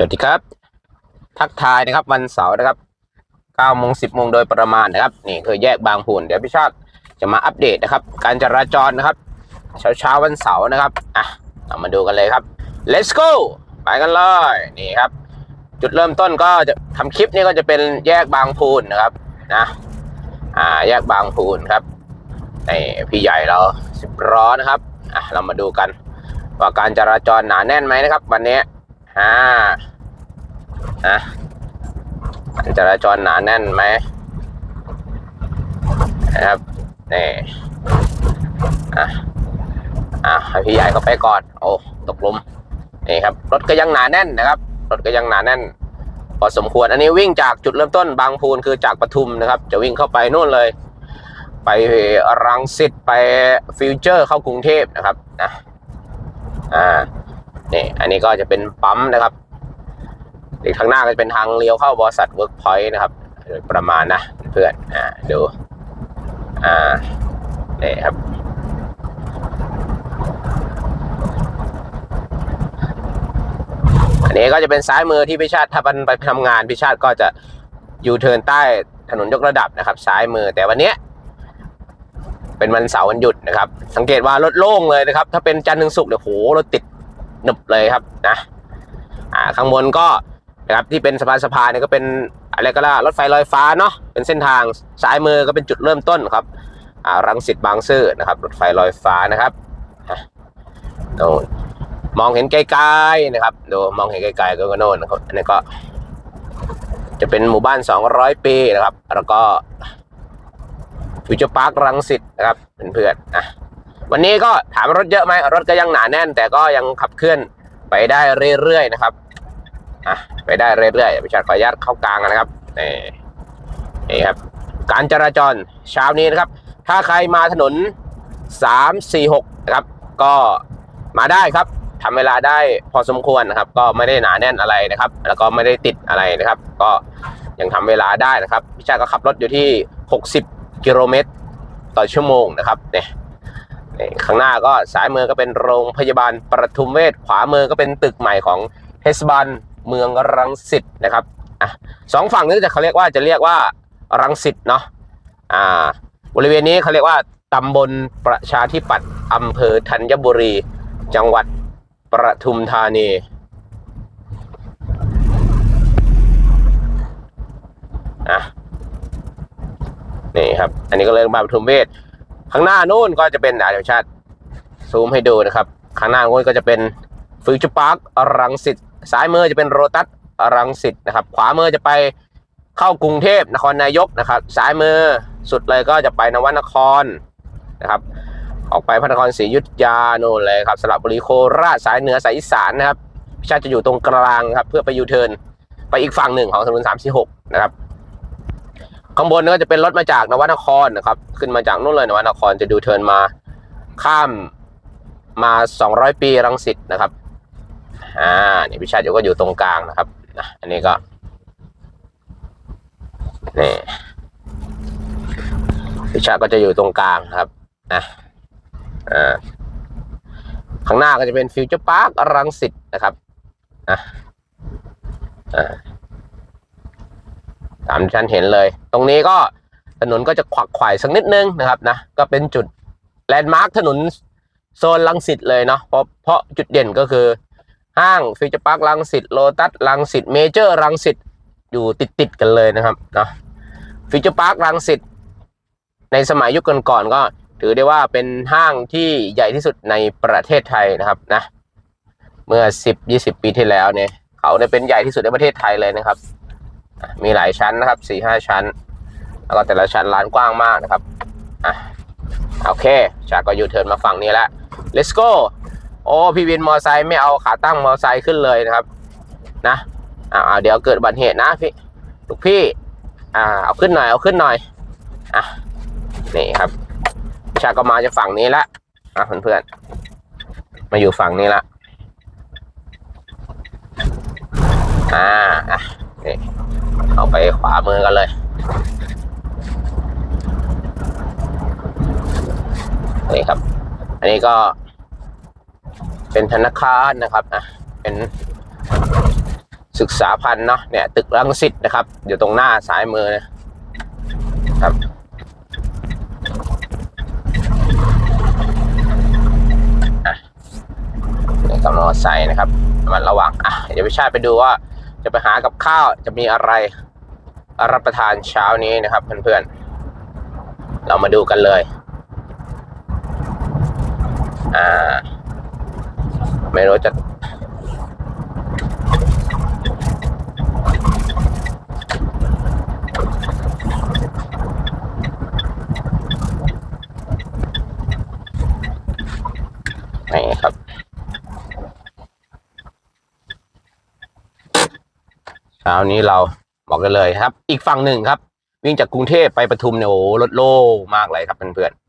สวัสดีครับ ทักทายนะครับวันเสาร์นะครับ9โมง10โมงโดยประมาณนะครับ นี่คือแยกบางพูนเดี๋ยวพี่ชาติจะมาอัปเดตนะครับ การจราจรนะครับ เช้าเช้าวันเสาร์นะครับอะเรามาดูกันเลยครับ let's go ไปกันเลยนี่ครับ จุดเริ่มต้นก็จะทำคลิปนี้ก็จะเป็นแยกบางพูนนะครับนะอ่าแยกบางพูนครับนี่พี่ใหญ่เราสิบล้อนะครับอะเรามาดูกันว่าการจราจรหนาแน่นไหมนะครับ วันนี้ อ่านะการจราจรหนาแน่นไหมนะครับนี่อะอะให้พี่ใหญ่เขาไปก่อนโอ้ตกลุมนี่ครับรถก็ยังหนาแน่นนะครับ รถก็ยังหนาแน่น พอสมควรอันนี้วิ่งจากจุดเริ่มต้นบางพูนคือจากปทุมนะครับ จะวิ่งเข้าไปนู่นเลย ไปรังสิตไปฟิวเจอร์เข้ากรุงเทพนะครับนะอ่า นี่อันนี้ก็จะเป็นปั๊มนะครับอีกทางหน้าก็จะเป็นทางเลี้ยวเข้าบริษัทเวิร์กพอยต์นะครับโดยประมาณนะเพื่อนอ่าดูอ่านี่ครับอันนี้ก็จะเป็นซ้ายมือที่พิชาติถ้ามันไปทำงานพิชาติก็จะยูเทิร์นใต้ถนนยกระดับนะครับ ซ้ายมือแต่วันนี้เป็นวันเสาร์วันหยุดนะครับ สังเกตว่ารถโล่งเลยนะครับ ถ้าเป็นจันทร์ถึงศุกร์เนี่ยโหรถติด หนึบเลยครับนะอ่าข้างบนก็นะครับที่เป็นสะพานสะพานเนี่ยก็เป็นอะไรก็แล้วรถไฟลอยฟ้าเนาะเป็นเส้นทางซ้ายมือก็เป็นจุดเริ่มต้นครับอ่ารังสิตบางซื่อนะครับ รถไฟลอยฟ้านะครับโน่นมองเห็นไกลๆนะครับดูมองเห็นไกลๆก็ก็โน่นนะครับอันนี้ก็ จะเป็นหมู่บ้าน 200 ปีนะครับ แล้วก็ฟิวเจอร์พาร์ครังสิตนะครับเพื่อนๆนะ วันนี้ก็ถามรถเยอะไหมรถก็ยังหนาแน่น แต่ก็ยังขับเคลื่อนไปได้เรื่อยๆนะครับอะไปได้เรื่อยๆพิชาติขออนุญาตเข้ากลางนะครับนี่นี่ครับ การจราจรเช้านี้นะครับ ถ้าใครมาถนน 346 นะครับ ก็มาได้ครับทำเวลาได้พอสมควรนะครับ ก็ไม่ได้หนาแน่นอะไรนะครับ แล้วก็ไม่ได้ติดอะไรนะครับ ก็ยังทำเวลาได้นะครับพิชาติก็ขับรถอยู่ที่ 60 กิโลเมตรต่อชั่วโมงนะครับเนี่ยนี่ ข้างหน้าก็สายมือก็เป็นโรงพยาบาลประทุมเวชขวามือก็เป็นตึกใหม่ของเทศบาลเมืองรังสิตนะครับอะสองฝั่งนี้จะเขาเรียกว่าจะเรียกว่ารังสิตเนาะอ่าบริเวณนี้เขาเรียกว่าตำบลประชาธิปัตย์อำเภอธัญบุรี จังหวัดประทุมธานีอะนี่ครับ อันนี้ก็เลยบางปทุมเวชางหน้านู่นก็จะเป็นอาเดี๋ยวชาติซูมให้ดูนะครับ ข้างหน้านู่นก็จะเป็นฟิวเจอร์พาร์ครังสิตซ้ายมือจะเป็นโรตัสรังสิตนะครับ ขวามือจะไปเข้ากรุงเทพนครนายกนะครับ ซ้ายมือสุดเลยก็จะไปนวนครนะครับ ออกไปพระนครศรีอยุธยาโน่นเลยครับสระบุรีโคราชสายเหนือสายอีสานนะครับพิชาติจะอยู่ตรงกลางครับเพื่อไปยูเทิร์นไปอีกฝั่งหนึ่งของถนนสามสี่หกนะครับ ข้างบนก็จะเป็นรถมาจากนวนครนะครับ ขึ้นมาจากนู่นเลยนวนครจะดูเทินมาข้ามมา 200 ปีรังสิตนะครับอ่านี่พิชาติอยู่ก็อยู่ตรงกลางนะครับนะอันนี้ก็นี่พิชาติก็จะอยู่ตรงกลางครับนะอ่าข้างหน้าก็จะเป็นฟิวเจอร์พาร์ครังสิตนะครับอะอ่า ตามที่ท่านเห็นเลย ตรงนี้ก็ถนนก็จะขวักไขว่สักนิดนึงนะครับนะก็เป็นจุดแลนด์มาร์คถนนโซนลังสิตเลยเนาะเพราะเพราะจุดเด่นก็คือ ห้างฟิวเจอร์พาร์คลังสิตโลตัสลังสิตเมเจอร์ลังสิตอยู่ติดติดกันเลยนะครับเนาะฟิวเจอร์พาร์คลังสิตในสมัยยุคก่อนๆก็ถือได้ว่าเป็นห้างที่ใหญ่ที่สุดในประเทศไทยนะครับนะเมื่อ 10-20 ปีที่แล้วเนี่ยเขาเนี่ยเป็นใหญ่ที่สุดในประเทศไทยเลยนะครับ มีหลายชั้นนะครับสี่ห้าชั้น แล้วก็แต่ละชั้นลานกว้างมากนะครับอะโอเคจากก็ยูเทิร์นมาฝั่งนี้แล้ว let's go โอ้พี่วินมอไซค์ไม่เอาขาตั้งมอไซค์ขึ้นเลยนะครับ นะอ่าเดี๋ยวเกิดอุบัติเหตุนะพี่ลูกพี่อ่าเอาขึ้นหน่อยเอาขึ้นหน่อยอะนี่ครับ ชาก็มาจะฝั่งนี้ละอะเพื่อนๆมาอยู่ฝั่งนี้ละอ่าอะนี่ เอาไปขวามือกันเลยนี่ครับ อันนี้ก็ เป็นธนาคารนะครับอะเป็นศึกษาพันธ์เนาะเนี่ย ตึกรังสิตนะครับ อยู่ตรงหน้าซ้ายมือนะครับอะนี่กับมอไซค์นะครับมันระหว่างอะเดี๋ยวพิชาติไปดูว่าจะไปหากับข้าวจะมีอะไร รับประทานเช้านี้นะครับเพื่อนๆ เรามาดูกันเลย อ่า ไม่รู้จะนี่ครับเช้านี้เรา บอกกันเลยครับ อีกฝั่งหนึ่งครับ วิ่งจากกรุงเทพไปปทุมเนี่ยโอ้โหรถโล่มากเลยครับเพื่อนๆ